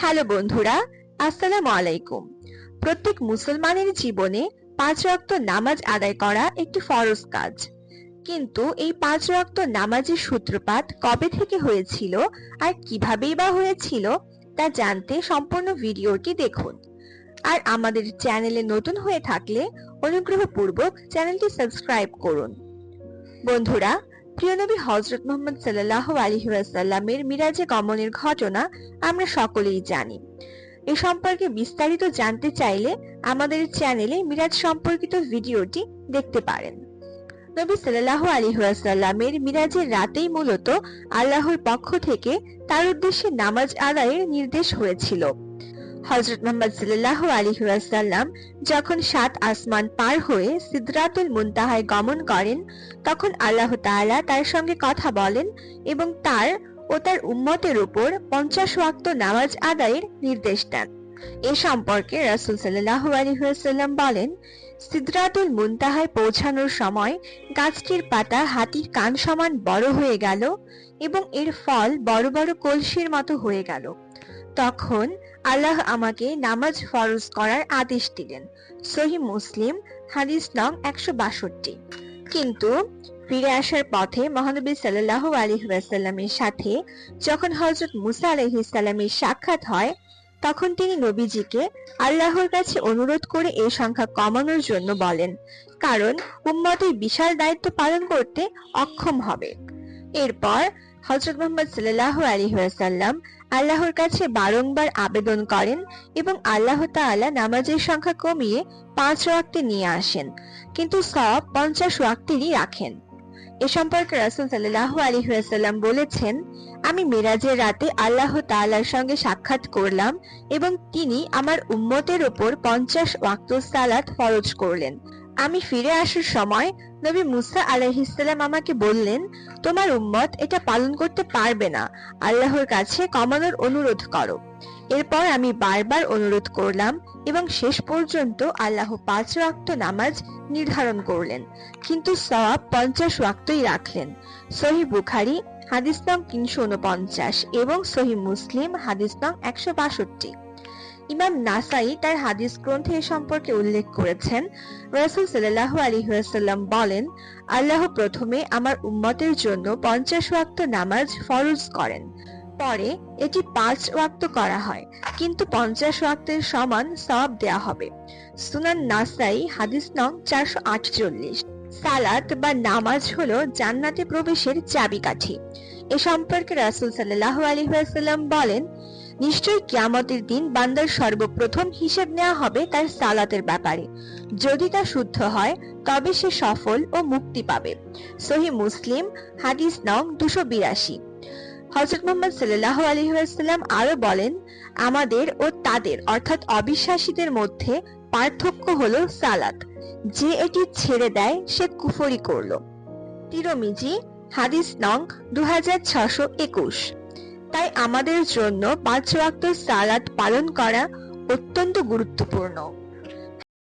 Hello বন্ধুরা, আসসালামু আলাইকুম। প্রত্যেক মুসলমানের জীবনে পাঁচ রক্ত নামাজ আদায় করা একটি ফরজ কাজ। কিন্তু এই পাঁচ রক্ত নামাজের সূত্রপাত কবে থেকে হয়েছিল আর কিভাবেই বা হয়েছিল তা জানতে সম্পূর্ণ ভিডিওটি দেখুন। আর আমাদের চ্যানেলে নতুন হয়ে থাকলে অনুগ্রহপূর্বক চ্যানেলটি সাবস্ক্রাইব করুন। বন্ধুরা প্রিয় নবী হজরত মোহাম্মদ সাল্লাহ আলহি ওয়াসাল্লামের মিরাজে গমনের ঘটনা আমরা সকলেই জানি। এ সম্পর্কে বিস্তারিত জানতে চাইলে আমাদের চ্যানেলে মিরাজ সম্পর্কিত ভিডিওটি দেখতে পারেন। নবী সাল্লাহ আলী ওয়াসাল্লামের মিরাজের রাতেই মূলত আল্লাহর পক্ষ থেকে তার উদ্দেশ্যে নামাজ আদায়ের নির্দেশ হয়েছিল। হজরত মোহাম্মদ সাল্লাহ আলী ওয়াসাল্লাম যখন সাত আসমান পার হয়ে সিদরাতুল মুন্তাহায় গমন করেন, তখন আল্লাহ তাআলা তার সঙ্গে কথা বলেন এবং তার ও তার উম্মতের উপর পঞ্চাশ ওয়াক্ত নামাজ আদায়ের নির্দেশ দেন। এ সম্পর্কে রাসূল সাল্লাল্লাহু আলাইহি ওয়াসাল্লাম বলেন, সিদরাতুল মুনতাহায় পৌঁছানোর সময় গাছটির পাতা হাতির কান সমান বড় হয়ে গেল এবং এর ফল বড় বড় কলসির মতো হয়ে গেল। তখন আল্লাহ আমাকে নামাজ ফরজ করার আদেশ দিলেন। সহি মুসলিম, হাদিস নং একশো বাষট্টি। কিন্তু ফিরে আসার পথে মহানবী সাল্লাহ আলী ওয়াসাল্লামের সাথে যখন হজরত মুসা আলহিসাল্লামের সাক্ষাৎ হয়, তখন তিনি নবীজিকে আল্লাহর কাছে অনুরোধ করে এই সংখ্যা কমানোর জন্য বলেন, কারণ উম্মতের বিশাল দায়িত্ব পালন করতে অক্ষম হবে। এরপর হজরত মোহাম্মদ সাল্লাহ আলী ওয়াসাল্লাম আল্লাহর কাছে বারংবার আবেদন করেন এবং আল্লাহ তাআলা নামাজের সংখ্যা কমিয়ে পাঁচ ওয়াক্তে নিয়ে আসেন, কিন্তু সব পঞ্চাশ ওয়াক্তেরই রাখেন। এ সম্পর্কে রাসুল সাল্লাহ আলী ওয়াসাল্লাম বলেছেন, আমি মিরাজের রাতে আল্লাহ তাআলার সঙ্গে সাক্ষাৎ করলাম এবং তিনি আমার উম্মতের ওপর পঞ্চাশ ওয়াক্ত সালাত ফরজ করলেন। আমি ফিরে আসার সময় নবী মুসা আলাইহিসসালাম আমাকে বললেন, তোমার উম্মত এটা পালন করতে পারবে না। আল্লাহর কাছে কমানোর অনুরোধ করো। এরপর আমি বারবার অনুরোধ করলাম এবং শেষ পর্যন্ত আল্লাহ পাঁচ ওয়াক্ত নামাজ নির্ধারণ করলেন, কিন্তু সওয়াব পঞ্চাশ ওয়াক্তই রাখলেন। সহি বুখারি, হাদিস নং তিনশো উনপঞ্চাশ এবং সহি মুসলিম, হাদিস নং একশো বাষট্টি। ইমাম নাসাই তার হাদিস গ্রন্থে এ সম্পর্কে উল্লেখ করেছেন। রাসূল সাল্লাল্লাহু আলাইহি ওয়াসাল্লাম বলেন, আল্লাহ প্রথমে আমার উম্মতের জন্য পঞ্চাশ ওয়াক্ত নামাজ ফরজ করেন। পরে এটি পাঁচ ওয়াক্ত করা হয়, কিন্তু পঞ্চাশ ওয়াক্তের সমান সওয়াব দেয়া হবে। সুনান নাসাই, হাদিস নং চারশো আটচল্লিশ। সালাত বা নামাজ হলো জান্নাতে প্রবেশের চাবিকাঠি। এ সম্পর্কে রাসূল সাল্লাল্লাহু আলাইহি ওয়াসাল্লাম বলেন নিশ্চয়ই কিয়ামতের দিন বান্দার সর্বপ্রথম হিসেব নেওয়া হবে তার সালাতের ব্যাপারে। যদি তা শুদ্ধ হয়, তবে সে সফল ও মুক্তি পাবে। সহি মুসলিম, হাদিস নং দুশো বিরাশি। হজরত মোহাম্মদ সাল্লাহ আলহিহাস্লাম আরও বলেন, আমাদের ও তাদের, অর্থাৎ অবিশ্বাসীদের মধ্যে পার্থক্য হলো সালাত। যে এটি ছেড়ে দেয়, সে কুফরি করল। তিরমিজি, হাদিস নং দু হাজার ছশো একুশ। তাই আমাদের জন্য পাঁচ ওয়াক্ত সালাদ পালন করা অত্যন্ত গুরুত্বপূর্ণ।